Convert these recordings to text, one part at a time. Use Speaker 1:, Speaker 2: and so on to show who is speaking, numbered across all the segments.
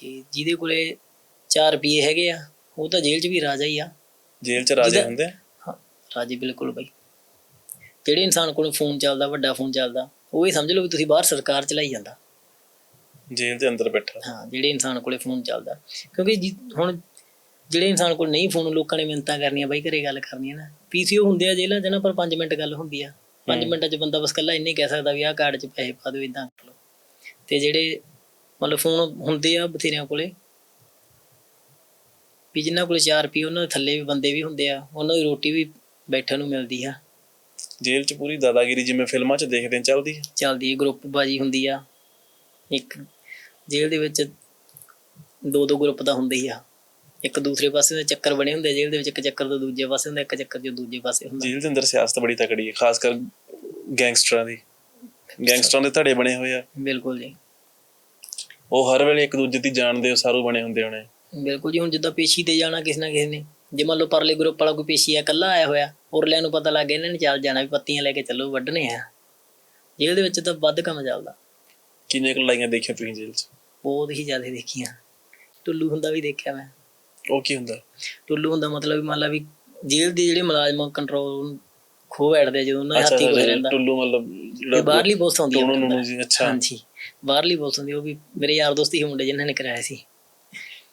Speaker 1: ਕਿ ਜਿਹਦੇ ਕੋਲੇ 4 ਰੁਪਏ ਹੈਗੇ ਆ ਉਹ ਤਾਂ ਜੇਲ੍ਹ 'ਚ ਵੀ ਰਾਜਾ ਹੀ ਆ।
Speaker 2: ਜੇਲ੍ਹ 'ਚ ਰਾਜੇ
Speaker 1: ਜਿਹਦਾ-
Speaker 2: ਹੁੰਦੇ ਆ?
Speaker 1: ਹਾਂ ਰਾਜੇ ਬਿਲਕੁਲ ਬਾਈ। ਜਿਹੜੇ ਇਨਸਾਨ ਕੋਲ ਫੋਨ ਚੱਲਦਾ ਵੱਡਾ ਫੋਨ ਚੱਲਦਾ ਉਹ ਹੀ ਸਮਝ ਲਓ ਵੀ ਤੁਸੀਂ ਬਾਹਰ ਸਰਕਾਰ ਚਲਾਈ ਜਾਂਦਾ।
Speaker 2: ਜੇਲ੍ਹ ਦੇ ਅੰਦਰ ਬੈਠਾ।
Speaker 1: ਹਾਂ ਜਿਹੜੇ ਇਨਸਾਨ ਕੋਲੇ ਫੋਨ ਚੱਲਦਾ। ਕਿਉਂਕਿ ਜੀ- ਹੁਣ ਜਿਹੜੇ ਇਨਸਾਨ ਕੋਲ ਨਹੀਂ ਫੋਨ ਲੋਕਾਂ ਨੇ ਮਿੰਤਾਂ ਕਰਨੀਆਂ ਬਾਈ ਘਰੇ ਗੱਲ ਕਰਨੀ ਹੈ ਨਾ। ਪੀਸੀਓ ਹੁੰਦੇ ਆ ਜੇਲ੍ਹਾਂ 'ਚ ਨਾ ਪਰ 5 ਮਿੰਟ ਗੱਲ ਹੁੰਦੀ ਆ। 5
Speaker 2: ਹੂੰ।
Speaker 1: ਮਿੰਟਾਂ 'ਚ ਬੰਦਾ ਬਸ ਕੱਲਾ ਇੰਨੇ ਕਹਿ ਸਕਦਾ ਵੀ ਆਹ ਕਾਰਡ 'ਚ ਪੈਸੇ ਪਾ ਦਿਓ ਇਦਾਂ ਕਰ ਲਓ। ਤੇ ਜਿਹੜੇ ਮਤਲਬ ਫੋਨ ਹੁੰਦੇ ਆ ਬਥੇਰਿਆਂ ਕੋਲੇ। ਵੀ ਜਿਨ੍ਹਾਂ ਕੋਲੇ 4 ਰੁਪਏ ਉਹਨਾਂ ਦੇ ਥੱਲੇ ਵੀ ਬੰਦੇ ਵੀ ਹੁੰਦੇ ਆ ਉਹਨਾਂ ਦੀ ਰੋਟੀ ਵੀ ਬੈਠਣ ਨੂੰ ਮਿਲਦੀ ਆ।
Speaker 2: ਜੇਲ੍ਹ 'ਚ ਪੂਰੀ ਦਾਦਾਗਿਰੀ ਜਿਵੇਂ ਫਿਲਮਾਂ 'ਚ ਦੇਖਦੇ ਚੱਲਦੀ ਹੈ
Speaker 1: ਚੱਲਦੀ ਹੈ ਗਰੁੱਪ ਬਾਜੀ ਹੁੰਦੀ ਆ। ਇੱਕ ਜੇਲ੍ਹ ਦੇ ਵਿੱਚ ਦੋ ਦੋ ਗਰੁੱਪ ਦਾ ਹੁੰਦੇ ਹੀ ਆ। ਇੱਕ ਦੂਸਰੇ ਪਾਸੇ ਦੇ ਚੱਕਰ ਬਣੇ ਹੁੰਦੇ ਜੇਲ੍ਹ ਦੇ ਵਿੱਚ ਇੱਕ ਚੱਕਰ ਤੋਂ ਦੂਜੇ ਪਾਸੇ ਹੁੰਦਾ ਇੱਕ ਚੱਕਰ ਜੋ ਦੂਜੇ ਪਾਸੇ ਹੁੰਦਾ।
Speaker 2: ਜੇਲ੍ਹ ਦੇ ਅੰਦਰ ਸਿਆਸਤ ਬੜੀ ਤਕੜੀ ਹੈ ਖਾਸ ਕਰ ਗੈਂਗਸਟਰਾਂ ਦੀ। ਗੈਂਗਸਟਰਾਂ ਦੇ ਧੜੇ ਬਣੇ ਹੋਏ ਆ।
Speaker 1: ਬਿਲਕੁਲ ਜੀ।
Speaker 2: ਉਹ ਹਰ ਵੇਲੇ ਇੱਕ ਦੂਜੇ ਦੀ ਜਾਣ ਦੇ ਸਾਰੂ ਬਣੇ ਹੁੰਦੇ ਹੋਣੇ।
Speaker 1: ਬਿਲਕੁਲ ਜੀ ਹੁਣ ਜਿੱਦਾਂ ਪੇਸ਼ੀ ਤੇ ਜਾਣਾ ਕਿਸੇ ਨਾ ਕਿਸੇ ਨੇ। ਜੇ ਮੰਨ ਲਓ ਪਰਲੇ ਗਰੁੱਪ ਵਾਲਾ ਕੋਈ ਪੇਸ਼ੀ ਆ ਇਕੱਲਾ ਆਇਆ ਹੋਇਆ ਉਰਲਿਆਂ ਨੂੰ ਪਤਾ ਲੱਗ ਗਿਆ ਇਹਨਾਂ ਨੇ ਚੱਲ ਜਾਣਾ ਵੀ ਪੱਤੀਆਂ ਲੈ ਕੇ ਚੱਲੋ ਵੱਢਣੇ ਆ। ਜੇਲ੍ਹ ਦੇ ਵਿੱਚ ਤਾਂ ਵੱਧ ਕੰਮ ਚੱਲਦਾ।
Speaker 2: ਕਿੰਨੇ ਕੁ ਲੜਾਈਆਂ ਦੇਖੀਆਂ ਤੁਸੀਂ ਜੇਲ੍ਹ 'ਚ?
Speaker 1: ਬਹੁਤ ਹੀ ਜ਼ਿਆਦਾ ਦੇਖੀਆਂ। ਟੁੱਲੂ ਹੁੰਦਾ ਵੀ ਦੇਖਿਆ ਮੈਂ।
Speaker 2: ਉਹ ਕੀ ਹੁੰਦਾ?
Speaker 1: ਟੁੱਲੂ ਹੁੰਦਾ ਮਤਲਬ ਮੰਨ ਲਾ ਵੀ ਜੇਲ੍ਹ ਦੇ ਜਿਹੜੇ ਮੁਲਾਜ਼ਮ ਕੰਟਰੋਲ ਖੋ ਬੈਠਦੇ ਜਦੋਂ ਉਹਨਾਂ ਹੱਥੀ ਕੋਈ ਰਹਿੰਦਾ।
Speaker 2: ਟੁੱਲੂ ਮਤਲਬ
Speaker 1: ਬਾਹਰਲੀ ਪੁਲਿਸ ਆਉਂਦੀ
Speaker 2: ਅੱਛਾ।
Speaker 1: ਹਾਂਜੀ। ਬਾਹਰਲੀ ਪੁਲਿਸ ਹੁੰਦੀ ਉਹ ਵੀ ਮੇਰੇ ਯਾਰ ਦੋਸਤ ਹੀ ਮੁੰਡੇ ਜਿਨ੍ਹਾਂ ਨੇ ਕਰਾਇਆ ਸੀ।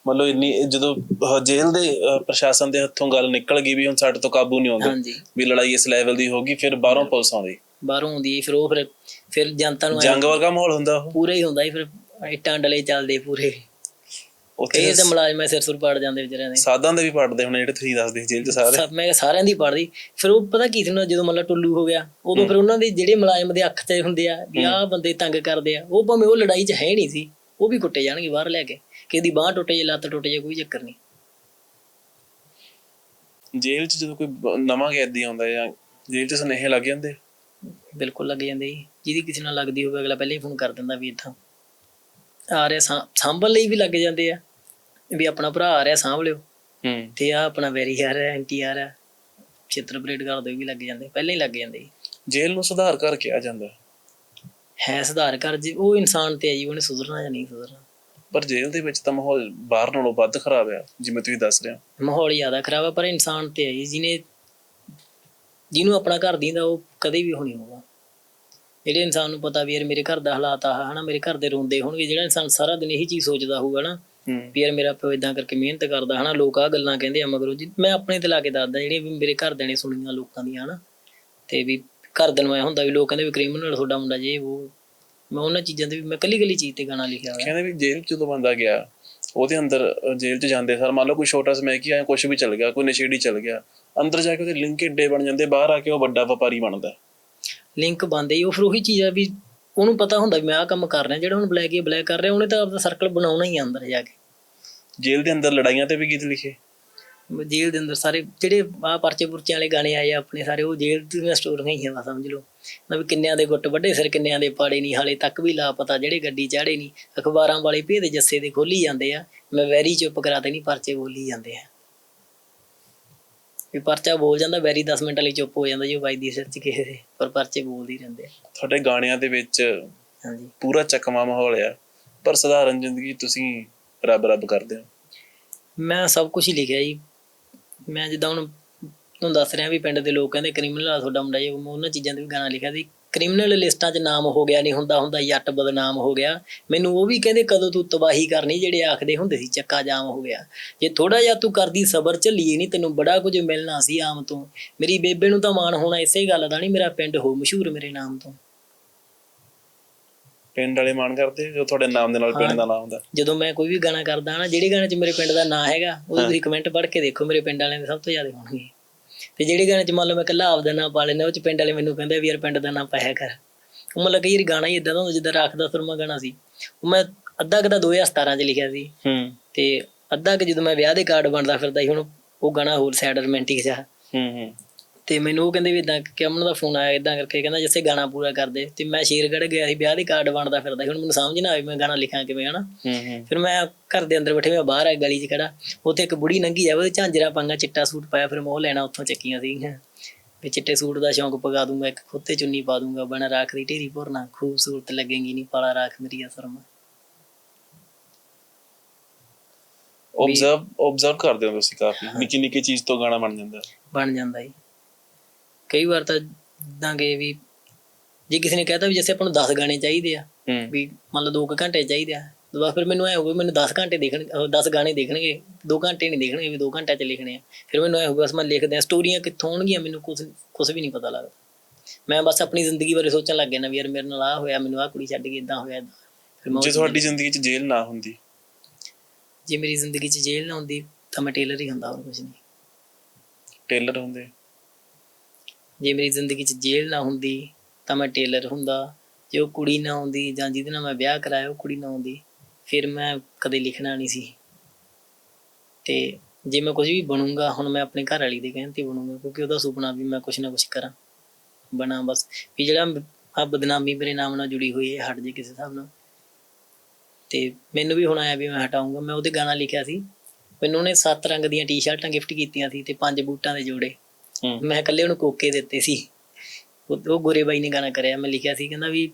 Speaker 2: ਮਤਲਬ ਇੰਨੀ ਜਦੋਂ ਅਹ, ਜੇਲ੍ਹ ਦੇ ਅਹ, ਪ੍ਰਸ਼ਾਸਨ ਦੇ ਹੱਥੋਂ ਗੱਲ ਨਿਕਲ ਗਈ ਵੀ ਹੁਣ ਸਾਡੇ ਤੋਂ ਕਾਬੂ ਨਹੀਂ ਆਉਂਦਾ
Speaker 1: ਹਾਂਜੀ।
Speaker 2: ਵੀ ਲੜਾਈ ਇਸ ਲੈਵਲ ਦੀ ਹੋਗੀ ਫਿਰ ਬਾਹਰੋਂ ਪੁਲਿਸ ਆਉਂਦੀ।
Speaker 1: ਬਾਹਰੋਂ ਆਉਂਦੀ ਫਿਰ ਉਹ ਫਿਰ ਫਿਰ ਜਨਤਾ ਨੂੰ ਐਂ
Speaker 2: ਜੰਗ ਵਰਗਾ ਮਾਹੌਲ ਹੁੰਦਾ ਉਹ।
Speaker 1: ਪੂਰਾ ਹੀ ਹੁੰਦਾ ਸੀ ਫਿਰ ਇੱਟਾਂ ਡਲੇ ਚੱਲਦੇ ਪੂਰੇ।
Speaker 2: ਉੱਥੇ
Speaker 1: ਕਈ ਤਾਂ ਮੁਲਾਜ਼ਮ ਸਿਰ ਸੁਰ ਪਾੜ ਜਾਂਦੇ ਵਿਚਾਰਿਆਂ ਦੇ।
Speaker 2: ਸਾਧਾਂ ਦੇ ਵੀ ਪੜਦੇ ਹੋਣੇ ਜਿਹੜੇ ਤੁਸੀਂ ਦੱਸਦੇ ਸੀ ਜੇਲ੍ਹ 'ਚ ਸਾਰੇ।
Speaker 1: ਸਭ ਮੈਂ ਸਾਰਿਆਂ ਦੀ ਪੜਦੀ ਫਿਰ ਉਹ ਪਤਾ ਕੀ ਸੀ ਨਾ ਜਦੋਂ ਮਤਲਬ ਟੁੱਲੂ ਹੋ ਗਿਆ ਉਦੋਂ ਫਿਰ ਉਹਨਾਂ ਦੇ ਜਿਹੜੇ ਮੁਲਾਜ਼ਮ ਦੇ ਅੱਖ ਤੇ ਹੁੰਦੇ ਆ ਵੀ ਆਹ ਬੰਦੇ ਤੰਗ ਕਰਦੇ ਆ ਉਹ ਭਾਵੇਂ ਉਹ ਲੜਾਈ 'ਚ ਹੈ ਨਹੀਂ ਸੀ ਉਹ ਵੀ ਕੁੱਟੇ ਜਾਣਗੇ ਬਾਹਰ ਲੈ ਕੇ। ਕਿਸੇ ਦੀ ਬਾਹ ਟੁੱਟੇ ਜੇ ਲੱਤ ਟੁੱਟੇ ਜੇ ਕੋਈ ਚੱਕਰ ਨਹੀਂ।
Speaker 2: ਜੇਲ੍ਹ 'ਚ ਜਦੋਂ ਕੋਈ ਬ- ਨਵਾਂ ਕੈਦੀ ਆਉਂਦਾ ਜਾਂ ਜੇਲ੍ਹ 'ਚ ਸੁਨੇਹੇ ਲੱਗ ਜਾਂਦੇ?
Speaker 1: ਬਿਲਕੁਲ ਲੱਗ ਜਾਂਦੇ ਜੀ। ਜਿਹਦੀ ਕਿਸੇ ਨਾਲ ਲੱਗਦੀ ਹੋਵੇ ਅਗਲਾ ਪਹਿਲਾਂ ਹੀ ਫੋਨ ਕਰ ਦਿੰਦਾ ਵੀ ਇਦਾਂ। ਆ ਰਿਹਾ ਸਾਂਭਣ ਲਈ ਵੀ ਲੱਗ ਜਾਂਦੇ ਆ। ਵੀ ਆਪਣਾ ਭਰਾ ਆ ਰਿਹਾ ਸਾਂਭ ਲਿਓ।
Speaker 2: ਹੂੰ।
Speaker 1: ਤੇ ਆ ਆਪਣਾ ਵੈਰੀ ਆ ਰਿਹਾ ਐਂਟੀ ਆ ਰਿਹਾ। ਛਿੱਤਰ ਪਰੇਡ ਕਰ ਦੋ ਵੀ ਲੱਗ ਜਾਂਦੇ ਪਹਿਲਾਂ ਹੀ ਲੱਗ ਜਾਂਦੇ।
Speaker 2: ਜੇਲ੍ਹ ਨੂੰ ਸੁਧਾਰ ਕਰ ਕਿਹਾ ਜਾਂਦਾ।
Speaker 1: ਹੈ ਸੁਧਾਰ ਕਰ ਜੀ ਉਹ ਇਨਸਾਨ ਤੇ ਹੈ ਜੀ ਉਹਨੇ ਸੁਧਰਨਾ ਜਾਂ ਨਹੀਂ ਸੁਧਰਨਾ।
Speaker 2: ਪਰ ਜੇਲ੍ਹ ਦੇ ਵਿੱਚ ਤਾਂ ਮਾਹੌਲ ਬਾਹਰ ਨਾਲੋਂ ਵੱਧ ਖਰਾਬ ਆ ਜਿਵੇਂ ਤੁਸੀਂ ਦੱਸ ਰਹੇ ਹੋ।
Speaker 1: ਮਾਹੌਲ ਜ਼ਿਆਦਾ ਖਰਾਬ ਆ ਪਰ ਇਨਸਾਨ ਤੇ ਹੈ ਜੀ ਜਿਹਨੇ ਜਿਹਨੂੰ ਆਪਣਾ ਘਰ ਦੀਂਦਾ ਉਹ ਕਦੇ ਵੀ ਹੋਣੀ ਹੋਊਗਾ। ਜਿਹੜੇ ਇਨਸਾਨ ਨੂੰ ਪਤਾ ਵੀ ਯਾਰ ਮੇਰੇ ਘਰ ਦਾ ਹਾਲਾਤ ਆ ਹਨਾ ਮੇਰੇ ਘਰ ਦੇ ਰੋਂਦੇ ਹੋਣਗੇ ਜਿਹੜਾ ਇਨਸਾਨ ਸਾਰਾ ਦਿਨ ਇਹੀ ਚੀਜ਼ ਸੋਚਦਾ ਹੋਊਗਾ ਨਾ ਵੀ ਯਾਰ ਮੇਰਾ ਪਿਓ ਇਦਾਂ ਕਰਕੇ ਮਿਹਨਤ ਕਰਦਾ ਹਨਾ ਲੋਕ ਆ ਗੱਲਾਂ ਕਹਿੰਦੇ ਆ ਮਗਰੋਂ ਜੀ ਮੈਂ ਆਪਣੇ ਤੇ ਲਾ ਕੇ ਦੱਸਦਾ ਜਿਹੜੀਆਂ ਵੀ ਮੇਰੇ ਘਰਦਿਆਂ ਨੇ ਸੁਣੀਆਂ ਲੋਕਾਂ ਦੀਆਂ ਹਨਾ ਤੇ ਵੀ ਘਰਦਿਆਂ ਨੂੰ ਐ ਹੁੰਦਾ ਵੀ ਲੋਕ ਕਹਿੰਦੇ ਵੀ ਕ੍ਰਿਮੀਨਲ ਤੁਹਾਡਾ ਮੁੰਡਾ ਜੇ ਉਹ ਮੈਂ ਉਹਨਾਂ ਚੀਜ਼ਾਂ ਤੇ ਵੀ ਮੈਂ ਕੱਲੀ ਕੱਲੀ ਚੀਜ਼ ਤੇ ਗਾਣਾ ਲਿਖਿਆ ਹੋਇਆ।
Speaker 2: ਕਹਿੰਦੇ ਵੀ ਜੇਲ੍ਹ 'ਚ ਜਦੋਂ ਬੰਦਾ ਗਿਆ ਉਹਦੇ ਅੰਦਰ ਜੇਲ੍ਹ 'ਚ ਜਾਂਦੇ ਸਰ ਮੰਨ ਲਓ ਕੋਈ ਛੋਟਾ ਸਮੈਕੀ ਆਇਆ ਕੁਝ ਵੀ ਚੱਲ ਗਿਆ ਕੋਈ ਨਸ਼ੇੜੀ ਚੱਲ ਗਿਆ ਅੰਦਰ ਜਾ ਕੇ ਉਹਦੇ ਲਿੰਕ ਏਡੇ ਬਣ ਜਾਂਦੇ ਬਾਹਰ ਆ ਕੇ ਉਹ ਵੱਡਾ ਵਪਾਰੀ ਬਣਦਾ।
Speaker 1: ਲਿੰਕ ਬੰਦੇ ਹੀ ਉਹ ਫਿਰ ਉਹੀ ਚੀਜ਼ ਆ ਵੀ ਉਹਨੂੰ ਪਤਾ ਹੁੰਦਾ ਵੀ ਮੈਂ ਆਹ ਕੰਮ ਕਰ ਰਿਹਾ ਜਿਹੜਾ ਹੁਣ ਬਲੈਕ ਹੀ ਬਲੈਕ ਕਰ ਰਿਹਾ ਉਹਨੇ ਤਾਂ ਆਪਦਾ ਸਰਕਲ ਬਣਾਉਣਾ ਹੀ ਆ ਅੰਦਰ ਜਾ ਕੇ।
Speaker 2: ਜੇਲ੍ਹ ਦੇ ਅੰਦਰ ਲੜਾਈਆਂ ਤੇ ਵੀ ਗੀਤ ਲਿਖੇ?
Speaker 1: ਜੇਲ੍ਹ ਦੇ ਅੰਦਰ ਸਾਰੇ ਜਿਹੜੇ ਆ ਪਰਚੇ ਪੁਰਚਿਆਂ ਵਾਲੇ ਗਾਣੇ ਆਏ ਆਪਣੇ ਸਾਰੇ ਉਹ ਜੇਲ੍ਹ ਦੀਆਂ ਸਟੋਰੀਆਂ ਹੀ ਆ ਸਮਝ ਲਓ। ਨਾ ਵੀ ਕਿੰਨਿਆਂ ਦੇ ਗੁੱਟ ਵੱਡੇ ਸਿਰ ਕਿੰਨਿਆਂ ਦੇ ਪਾੜੇ ਨਹੀਂ ਹਾਲੇ ਤੱਕ ਵੀ ਲਾਪਤਾ ਜਿਹੜੇ ਗੱਡੀ ਚਾੜੇ ਨਹੀਂ ਅਖਬਾਰਾਂ ਵਾਲੇ ਭੇਦ ਜੱਸੇ ਦੇ ਖੋਲੀ ਜਾਂਦੇ ਆ ਮੈਂ ਵੈਰੀ ਚੁੱਪ ਕਰਾਤੇ ਨਹੀਂ ਪਰਚੇ ਬੋਲੀ ਜਾਂਦੇ ਆ। ਵੀ ਪਰਚਾ ਬੋਲ ਜਾਂਦਾ ਵੈਰੀ 10 ਮਿੰਟ ਲਈ ਚੁੱਪ ਹੋ ਜਾਂਦਾ ਜੀ ਉਹ ਬਾਈ ਦੀ ਸਿਰ ਚ ਕਿਸੇ ਦੇ ਪਰ ਪਰਚੇ ਬੋਲਦੇ ਹੀ ਰਹਿੰਦੇ ਆ।
Speaker 2: ਤੁਹਾਡੇ ਗਾਣਿਆਂ ਦੇ ਵਿੱਚ
Speaker 1: ਹਾਂਜੀ।
Speaker 2: ਪੂਰਾ ਚੱਕਵਾ ਮਾਹੌਲ ਆ ਪਰ ਸਧਾਰਨ ਜ਼ਿੰਦਗੀ ਤੁਸੀਂ ਰੱਬ ਰੱਬ ਕਰਦੇ ਹੋ।
Speaker 1: ਮੈਂ ਸਭ ਕੁਝ ਹੀ ਲਿਖਿਆ ਜੀ। ਮੈਂ ਜਿੱਦਾਂ ਹੁਣ ਤੁਹਾਨੂੰ ਦੱਸ ਰਿਹਾ ਵੀ ਪਿੰਡ ਦੇ ਲੋਕ ਕਹਿੰਦੇ ਕ੍ਰਿਮੀਨਲ ਆ ਤੁਹਾਡਾ ਮੁੰਡਾ ਜੀ ਮੈਂ ਉਹਨਾਂ ਚੀਜ਼ਾਂ ਤੇ ਵੀ ਗਾਣਾ ਲਿਖਿਆ ਸੀ। ਕ੍ਰਿਮੀਨਲ ਲਿਸਟਾਂ 'ਚ ਨਾਮ ਹੋ ਗਿਆ ਨਹੀਂ ਹੁੰਦਾ ਹੁੰਦਾ ਜੱਟ ਬਦਨਾਮ ਹੋ ਗਿਆ। ਮੈਨੂੰ ਉਹ ਵੀ ਕਹਿੰਦੇ ਕਦੋਂ ਤੂੰ ਤਬਾਹੀ ਕਰਨੀ ਜਿਹੜੇ ਆਖਦੇ ਹੁੰਦੇ ਸੀ ਚੱਕਾ ਜਾਮ ਹੋ ਗਿਆ। ਜੇ ਥੋੜਾ ਜਿਹਾ ਤੂੰ ਕਰਦੀ ਸਬਰ ਝੱਲੀਏ ਨਹੀਂ ਤੈਨੂੰ ਬੜਾ ਕੁਝ ਮਿਲਣਾ ਸੀ ਆਮ ਤੋਂ। ਮੇਰੀ ਬੇਬੇ ਨੂੰ ਤਾਂ ਮਾਣ ਹੋਣਾ ਇਸੇ ਗੱਲ ਦਾ ਨਹੀਂ ਮੇਰਾ ਪਿੰਡ ਹੋ ਮਸ਼ਹੂਰ ਮੇਰੇ ਨਾਮ ਤੋਂ।
Speaker 2: ਪਿੰਡ ਵਾਲੇ ਮਾਣ ਕਰਦੇ ਜੋ ਤੁਹਾਡੇ ਨਾਮ ਦੇ ਨਾਲ ਪਿੰਡ ਦਾ ਨਾਮ ਹੁੰਦਾ।
Speaker 1: ਜਦੋਂ ਮੈਂ ਕੋਈ ਵੀ ਗਾਣਾ ਕਰਦਾ ਨਾ ਜਿਹੜੇ ਗਾਣੇ 'ਚ ਮੇਰੇ ਪਿੰਡ ਦਾ ਨਾਂ ਹੈਗਾ ਉਹ ਤੁਸੀਂ ਕਮੈਂਟ ਪੜ੍ਹ ਕੇ ਦੇਖੋ ਮੇਰੇ ਪਿੰਡ ਵਾਲਿਆਂ ਦੇ ਸਭ ਤੋਂ ਜ਼ਿਆਦਾ ਹੋਣਗੇ। ਤੇ ਜਿਹੜੇ ਗਾਣੇ 'ਚ ਮੰਨ ਲਓ ਮੈਂ ਇਕੱਲਾ ਆਪਦਾ ਨਾਂ ਪਾ ਲੈਂਦਾ ਉਹ 'ਚ ਪਿੰਡ ਵਾਲੇ ਮੈਨੂੰ ਕਹਿੰਦੇ ਵੀ ਯਾਰ ਪਿੰਡ ਦਾ ਨਾਂ ਪਾਇਆ ਕਰ। ਉਹ ਮਤਲਬ ਕਈ ਵਾਰੀ ਗਾਣਾ ਹੀ ਇਦਾਂ ਦਾ ਜਿੱਦਾਂ ਰਾਖ ਦਾ ਸੁਰਮਾ ਗਾਣਾ ਸੀ। ਉਹ ਮੈਂ ਅੱਧਾ ਕੁ ਤਾਂ 2017 'ਚ ਲਿਖਿਆ ਸੀ।
Speaker 2: ਹੂੰ।
Speaker 1: ਤੇ ਅੱਧਾ ਕਿ ਜਦੋਂ ਮੈਂ ਵਿਆਹ ਦੇ ਕਾਰਡ ਬਣਦਾ ਫਿਰਦਾ ਸੀ ਹੁਣ ਉਹ ਗਾਣਾ ਹੋਰ ਸੈਡ ਰੋਮਾਂਟਿਕ ਜਿਹਾ।
Speaker 2: ਹੂੰ ਹੂੰ।
Speaker 1: ਤੇ ਮੈਨੂੰ ਉਹ ਕਹਿੰਦੇ ਵੀ ਇਦਾਂ ਕਿ ਅਮਨ ਦਾ ਫੋਨ ਆਇਆ ਇਦਾਂ ਕਰਕੇ ਕਹਿੰਦਾ ਜਿੱਸੇ ਗਾਣਾ ਪੂਰਾ ਕਰ ਦੇ। ਤੇ ਮੈਂ ਸ਼ੇਰਗੜ੍ਹ ਗਿਆ ਸੀ ਵਿਆਹ ਦੇ ਕਾਰਡ ਬਣਦਾ ਫਿਰਦਾ ਸੀ ਹੁਣ ਮੈਨੂੰ ਸਮਝ ਨਾ ਆਵੇ ਮੈਂ ਗਾਣਾ ਲਿਖਾਂ ਕਿਵੇਂ ਹਨਾ? ਫਿਰ ਮੈਂ ਘਰ ਦੇ ਅੰਦਰ ਬੈਠੇ ਮੈਂ ਬਾਹਰ ਆ ਗਲੀ 'ਚ ਖੜਾ ਉੱਥੇ ਇੱਕ ਬੁੜੀ ਨੰਗੀ ਉਹਦੇ ਝਾਂਜਰਾ ਪਾਂਗਾ ਚਿੱਟਾ ਸੂਟ ਪਾਇਆ ਫਿਰ ਮੈਂ ਉਹ ਲੈਣਾ ਉੱਥੋਂ ਚੱਕੀਆਂ ਸੀਗੀਆਂ। ਵੀ ਚਿੱਟੇ ਸੂਟ ਦਾ ਸ਼ੌਂਕ ਪਗਾ ਦੂੰਗਾ ਇੱਕ ਖੁੱਤੇ ਚੁੰਨੀ ਪਾ ਦੂੰਗਾ ਬਣ ਰਾਖ ਦੀ ਢੇਰੀ ਭਰਨਾ ਖੂਬਸੂਰਤ ਲੱਗੇਗੀ ਨਹੀਂ ਪਾਲਾ ਰਾਖ ਮੇਰੀ ਅਸਰਮਾ
Speaker 2: ਆਬਜ਼ਰਵ ਆਬਜ਼ਰਵ ਕਰਦੇ ਹੋ ਤੁਸੀਂ ਕਾਫੀ ਨਿੱਕੀ ਨਿੱਕੀ ਚੀਜ਼ ਤੋਂ ਗਾਣਾ ਬਣ ਜਾਂਦਾ।
Speaker 1: ਬਣ ਜਾਂਦਾ ਜੀ। ਕਈ ਵਾਰ ਤਾਂ ਕਿ ਵੀ ਜੇ ਕਿਸੇ ਨੇ ਕਹਿਤਾ ਵੀ ਜੈਸੇ ਆਪਾਂ ਨੂੰ 10 ਗਾਣੇ ਚਾਹੀਦੇ ਆ ਵੀ ਮੰਨ ਲਓ 2 ਘੰਟੇ ਚਾਹੀਦੇ ਆ ਤੇ ਫਿਰ ਮੈਨੂੰ ਐ ਹੋਊਗਾ ਮੈਨੂੰ 10 ਘੰਟੇ ਦੇਖਣ 10 ਗਾਣੇ ਦੇਖਣਗੇ 2 ਘੰਟੇ ਨਹੀਂ ਦੇਖਣਗੇ ਵੀ 2 ਘੰਟਿਆਂ ਚ ਲਿਖਣੇ ਆ। ਫਿਰ ਮੈਨੂੰ ਐ ਹੋਊਗਾ ਬਸ ਮੈਂ ਲਿਖਦਾ ਸਟੋਰੀਆਂ ਕਿੱਥੋਂ ਆਉਣਗੀਆਂ ਮੈਨੂੰ ਕੁਝ ਕੁਝ ਵੀ ਨਹੀਂ ਪਤਾ ਲੱਗਦਾ। ਮੈਂ ਬਸ ਆਪਣੀ ਜ਼ਿੰਦਗੀ ਬਾਰੇ ਸੋਚਣ ਲੱਗ ਗਿਆ ਨਾ ਵੀ ਯਾਰ ਮੇਰੇ ਨਾਲ ਆ ਹੋਇਆ ਮੈਨੂੰ ਆ ਕੁੜੀ ਛੱਡ ਗਈ ਇਦਾਂ ਹੋਇਆ ਏਦਾਂ ਫਿਰ ਮੈਂ ਉਹ
Speaker 2: ਜੇ ਤੁਹਾਡੀ ਜ਼ਿੰਦਗੀ 'ਚ ਜੇਲ੍ਹ ਨਾ ਹੁੰਦੀ।
Speaker 1: ਜੇ ਮੇਰੀ ਜ਼ਿੰਦਗੀ 'ਚ ਜੇਲ੍ਹ ਨਾ ਹੁੰਦੀ ਤਾਂ ਮੈਂ ਟੇਲਰ ਹੀ ਹੁੰਦਾ ਹੋਰ ਕੁਝ ਨਹੀਂ
Speaker 2: ਟੇਲਰ ਹੁੰਦੇ।
Speaker 1: ਜੇ ਮੇਰੀ ਜ਼ਿੰਦਗੀ 'ਚ ਜੇਲ੍ਹ ਨਾ ਹੁੰਦੀ, ਤਾਂ ਮੈਂ ਟੇਲਰ ਹੁੰਦਾ। ਜੇ ਉਹ ਕੁੜੀ ਨਾ ਆਉਂਦੀ ਜਾਂ ਜਿਹਦੇ ਨਾਲ ਮੈਂ ਵਿਆਹ ਕਰਾਇਆ, ਉਹ ਕੁੜੀ ਨਾ ਆਉਂਦੀ, ਫਿਰ ਮੈਂ ਕਦੇ ਲਿਖਣਾ ਨਹੀਂ ਸੀ। ਤੇ ਜੇ ਮੈਂ ਕੁਝ ਵੀ ਬਣੂੰਗਾ, ਹੁਣ ਮੈਂ ਆਪਣੇ ਘਰ ਵਾਲੀ ਦੇ ਕਹਿਣ ਤੇ ਬਣੂੰਗਾ, ਕਿਉਂਕਿ ਉਹਦਾ ਸੁਪਨਾ ਵੀ ਮੈਂ ਕੁਝ ਨਾ ਕੁਝ ਕਰਾਂ, ਬਣਾ ਬਸ। ਵੀ ਜਿਹੜਾ ਆ ਬਦਨਾਮੀ ਮੇਰੇ ਨਾਮ ਨਾਲ ਜੁੜੀ ਹੋਈ ਹੈ, ਹਟ ਜੇ ਕਿਸੇ ਹਿਸਾਬ ਨਾਲ। ਤੇ ਮੈਨੂੰ ਵੀ ਹੁਣ ਆਇਆ ਵੀ ਮੈਂ ਹਟਾਉਂਗਾ ਮੈਂ ਉਹਦੇ ਗਾਣਾ ਲਿਖਿਆ ਸੀ। ਮੈਨੂੰ ਉਹਨੇ ਸੱਤ ਰੰਗ ਦੀਆਂ ਟੀ-ਸ਼ਰਟਾਂ ਗਿਫਟ ਕੀਤੀਆਂ ਸੀ ਤੇ ਪੰਜ ਬੂਟਾਂ ਦੇ ਜੋੜੇ। ਮੈਂ ਇਕੱਲੇ ਉਹਨੂੰ ਕੋਕੇ ਦਿੱਤੇ ਸੀ। ਉਹ ਉਹ ਗੋਰੇ ਬਾਈ ਨੇ ਗਾਣਾ ਕਰਿਆ। ਮੈਂ ਲਿਖਿਆ ਸੀ, ਕਹਿੰਦਾ ਵੀ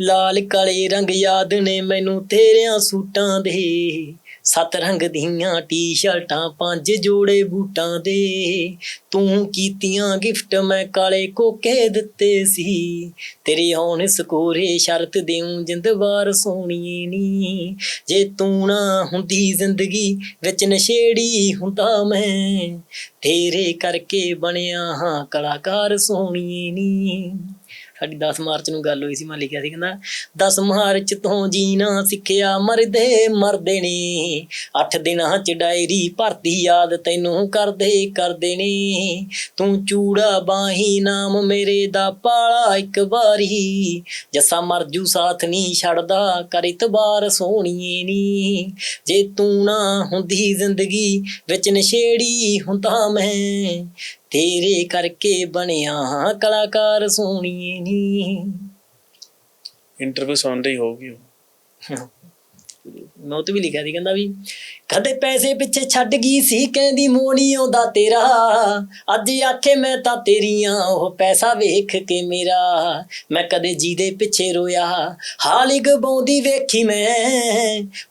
Speaker 1: ਲਾਲ ਕਾਲੇ ਰੰਗ ਯਾਦ ਨੇ ਮੈਨੂੰ ਤੇਰਿਆਂ ਸੂਟਾਂ ਦੇ। ਸੱਤ ਰੰਗ ਦੀਆਂ ਟੀ-ਸ਼ਰਟਾਂ, ਪੰਜ ਜੋੜੇ ਬੂਟਾਂ ਦੇ। ਤੂੰ ਕੀਤੀਆਂ ਗਿਫਟ ਮੈਂ ਕਾਲੇ ਕੋਕੇ ਦਿੱਤੇ ਸੀ। ਤੇਰੇ ਆਉਣ ਸਕੋਰੇ ਸ਼ਰਤ ਦੇਉ ਜਿੰਦਵਾਰ ਸੋਣੀਏ ਨੀ। ਜੇ ਤੂੰ ਨਾ ਹੁੰਦੀ ਜ਼ਿੰਦਗੀ ਵਿੱਚ ਨਸ਼ੇੜੀ ਹੁੰਦਾ ਮੈਂ, ਤੇਰੇ ਕਰਕੇ ਬਣਿਆ ਹਾਂ ਕਲਾਕਾਰ ਸੋਹਣੀਏ ਨੀ। ਸਾਡੀ 10 ਮਾਰਚ ਨੂੰ ਗੱਲ ਹੋਈ ਸੀ, ਮੈਂ ਲਿਖਿਆ ਸੀ, ਕਹਿੰਦਾ 10 ਮਾਰਚ ਤੋਂ ਜੀਣਾ ਸਿੱਖਿਆ ਮਰਦੇ ਮਰਦੇ ਨੇ। 8 ਦਿਨਾਂ ਚ ਡਾਇਰੀ ਭਰਤੀ, ਯਾਦ ਤੈਨੂੰ ਕਰਦੇ ਕਰਦੇ ਨੇ। ਤੂੰ ਚੂੜਾ ਬਾਹੀ, ਨਾਮ ਮੇਰੇ ਦਾ ਪਾਲਾ ਇੱਕ ਵਾਰੀ। ਜੱਸਾ ਮਰਜੂ ਸਾਥ ਨਹੀਂ ਛੱਡਦਾ, ਕਰ ਇਤਬਾਰ ਸੋਹਣੀਏ ਨੀ। ਜੇ ਤੂੰ ਨਾ ਹੁੰਦੀ ਜ਼ਿੰਦਗੀ ਵਿੱਚ ਨਸ਼ੇੜੀ ਹੁੰਦਾ ਮੈਂ ਤੇਰੇ ਕਰਕੇ ਬਣਿਆ ਹਾਂ ਕਲਾਕਾਰ ਸੋਹਣੀਏ ਨੀ।
Speaker 2: ਇੰਟਰਵਿਊ ਸੁਣ ਰਹੀ ਹੋਊਗੀ
Speaker 1: ਤੇ ਵੀ ਲਿਖਿਆ ਸੀ ਕਹਿੰਦਾ ਵੀ ਕਦੇ ਪੈਸੇ ਪਿੱਛੇ ਛੱਡ ਗਈ ਸੀ ਕਹਿੰਦੀ ਮੋਣੀ ਆਉਂਦਾ ਤੇਰਾ। ਅੱਜ ਆਖੇ ਮੈਂ ਤਾਂ ਤੇਰੀਆਂ ਉਹ ਪੈਸਾ ਵੇਖ ਕੇ ਮੇਰਾ। ਮੈਂ ਕਦੇ ਜਿਹਦੇ ਪਿੱਛੇ ਰੋਇਆ ਹਾਲ ਹੀ ਗਵਾਉਂਦੀ ਵੇਖੀ ਮੈਂ।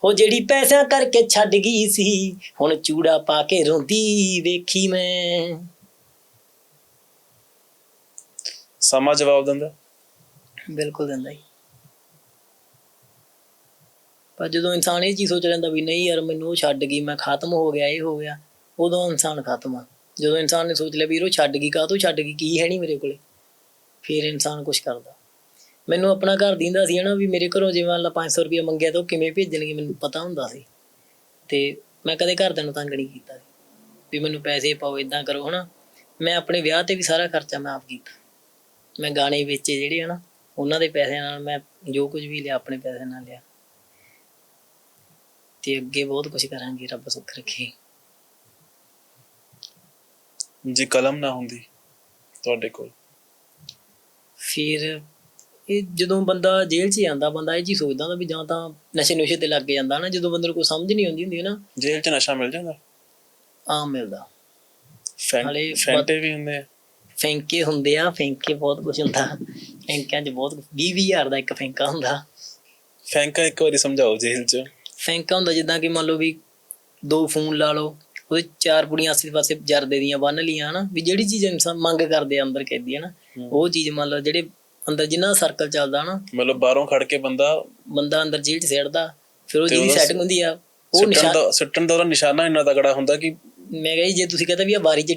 Speaker 1: ਉਹ ਜਿਹੜੀ ਪੈਸਿਆਂ ਕਰਕੇ ਛੱਡ ਗਈ ਸੀ ਹੁਣ ਚੂੜਾ ਪਾ ਕੇ ਰੋਂਦੀ ਵੇਖੀ ਮੈਂ।
Speaker 2: ਸਮਾਂ ਜਵਾਬ ਦਿੰਦਾ?
Speaker 1: ਬਿਲਕੁਲ ਦਿੰਦਾ ਹੀ ਪਰ ਜਦੋਂ ਇਨਸਾਨ ਇਹ ਚੀਜ਼ ਸੋਚ ਲੈਂਦਾ ਵੀ ਨਹੀਂ ਯਾਰ ਮੈਨੂੰ ਉਹ ਛੱਡ ਗਈ, ਮੈਂ ਖਤਮ ਹੋ ਗਿਆ, ਇਹ ਹੋ ਗਿਆ, ਉਦੋਂ ਇਨਸਾਨ ਖਤਮ ਆ। ਜਦੋਂ ਇਨਸਾਨ ਨੇ ਸੋਚ ਲਿਆ ਵੀ ਉਹ ਛੱਡ ਗਈ ਕਾਹ ਛੱਡ ਗਈ, ਕੀ ਹੈ ਨਹੀਂ ਮੇਰੇ ਕੋਲੇ? ਫਿਰ ਇਨਸਾਨ ਕੁਝ ਕਰਦਾ। ਮੈਨੂੰ ਆਪਣਾ ਘਰ ਦਿੰਦਾ ਸੀ ਹਨਾ ਵੀ ਮੇਰੇ ਘਰੋਂ ਜਿਵੇਂ ਅੱਲਾ 500 ਰੁਪਏ ਮੰਗਿਆ ਤਾਂ ਉਹ ਕਿਵੇਂ ਭੇਜਣਗੇ, ਮੈਨੂੰ ਪਤਾ ਹੁੰਦਾ ਸੀ। ਤੇ ਮੈਂ ਕਦੇ ਘਰਦਿਆਂ ਨੂੰ ਤੰਗ ਨਹੀਂ ਕੀਤਾ ਵੀ ਮੈਨੂੰ ਪੈਸੇ ਪਾਓ ਇਦਾਂ ਕਰੋ ਹਨਾ। ਮੈਂ ਆਪਣੇ ਵਿਆਹ ਤੇ ਵੀ ਸਾਰਾ ਖਰਚਾ ਮੈਂ ਆਪ ਕੀਤਾ। ਮੈਂ ਗਾਣੇ ਵੇਚੇ ਜਿਹੜੇ ਹਨਾ ਉਹਨਾਂ ਦੇ ਪੈਸਿਆਂ ਨਾਲ ਮੈਂ ਜੋ ਕੁਝ ਵੀ ਲਿਆ ਆਪਣੇ ਪੈਸੇ ਨਾਲ ਲਿਆ। ਤੇ ਅੱਗੇ ਬਹੁਤ ਕੁਝ ਕਰਾਂਗੇ ਰੱਬ ਸੁੱਖ ਰੱਖੇ।
Speaker 2: ਜੇ ਕਲਮ ਨਾ ਹੁੰਦੀ ਤੁਹਾਡੇ ਕੋਲ?
Speaker 1: ਫਿਰ ਇਹ ਜਦੋਂ ਬੰਦਾ ਜੇਲ੍ਹ 'ਚ ਜਾਂਦਾ ਬੰਦਾ ਇਹ ਚੀਜ਼ ਸੋਚਦਾ ਹੁੰਦਾ ਵੀ ਜਾਂ ਤਾਂ ਨਸ਼ੇ ਨੁਸ਼ੇ ਤੇ ਲੱਗ ਜਾਂਦਾ ਨਾ ਜਦੋਂ ਬੰਦੇ ਨੂੰ ਕੋਈ ਸਮਝ ਨਹੀਂ ਆਉਂਦੀ ਹੁੰਦੀ ਨਾ
Speaker 2: ਜੇਲ੍ਹ 'ਚ ਨਸ਼ਾ ਮਿਲ ਜਾਂਦਾ?
Speaker 1: ਆਮ ਮਿਲਦਾ।
Speaker 2: ਫੈਂਟੇ ਵੀ ਹੁੰਦੇ ਆ।
Speaker 1: ਫੈਂਕੇ ਹੁੰਦੇ ਆ ਫੈਂਕੇ ਬਹੁਤ ਕੁਝ ਹੁੰਦਾ। ਫੈਂਕਿਆਂ 'ਚ ਬਹੁਤ 20 ਹਜ਼ਾਰ ਦਾ ਇੱਕ ਫੈਂਕਾ ਹੁੰਦਾ।
Speaker 2: ਫੈਂਕਾ ਇੱਕ ਵਾਰੀ ਸਮਝਾਓ ਜੇਲ੍ਹ 'ਚ।
Speaker 1: ਫੈਂਕਾ ਹੁੰਦਾ ਜਿੱਦਾਂ ਕਿ ਮੰਨ ਲਓ ਵੀ ਦੋ ਫੋਨ ਲਾ ਲਓ ਉਹਦੇ ਚਾਰ ਪੁੜੀਆਂ ਆਸੇ ਪਾਸੇ ਜਰਦੇ ਦੀਆਂ ਬੰਨ ਲੀਆਂ ਹਨਾ? ਵੀ ਜਿਹੜੀ ਚੀਜ਼ ਇਨਸਾਨ ਮੰਗ ਕਰਦੇ ਆ ਅੰਦਰ ਕੈਦੀ ਹਨਾ। ਉਹ ਚੀਜ਼ ਮੰਨ ਲਓ ਜਿਹੜੇ ਅੰਦਰ ਜਿੰਨਾ ਸਰਕਲ ਚੱਲਦਾ ਹਨਾ?
Speaker 2: ਮਤਲਬ ਬਾਹਰੋਂ ਖੜ ਕੇ ਬੰਦਾ
Speaker 1: ਬੰਦਾ ਅੰਦਰ ਜੇਲ੍ਹ 'ਚ ਸਿੱਟਦਾ ਫਿਰ ਉਹ ਜਿਹਦੀ ਸੈਟਿੰਗ ਹੁੰਦੀ ਆ ਉਹ ਨਿਸ਼ਾਨ
Speaker 2: ਸੁੱਟਣ ਦਾ ਉਹਦਾ ਨਿਸ਼ਾਨਾ ਇੰਨਾ ਤਗੜਾ ਹੁੰਦਾ ਕਿ
Speaker 1: ਮੈਂ ਕਿਹਾ ਜੀ ਜੇ ਤੁਸੀਂ ਕਹਿੰਦਾ ਵੀ ਆ ਬਾਰੀ 'ਚ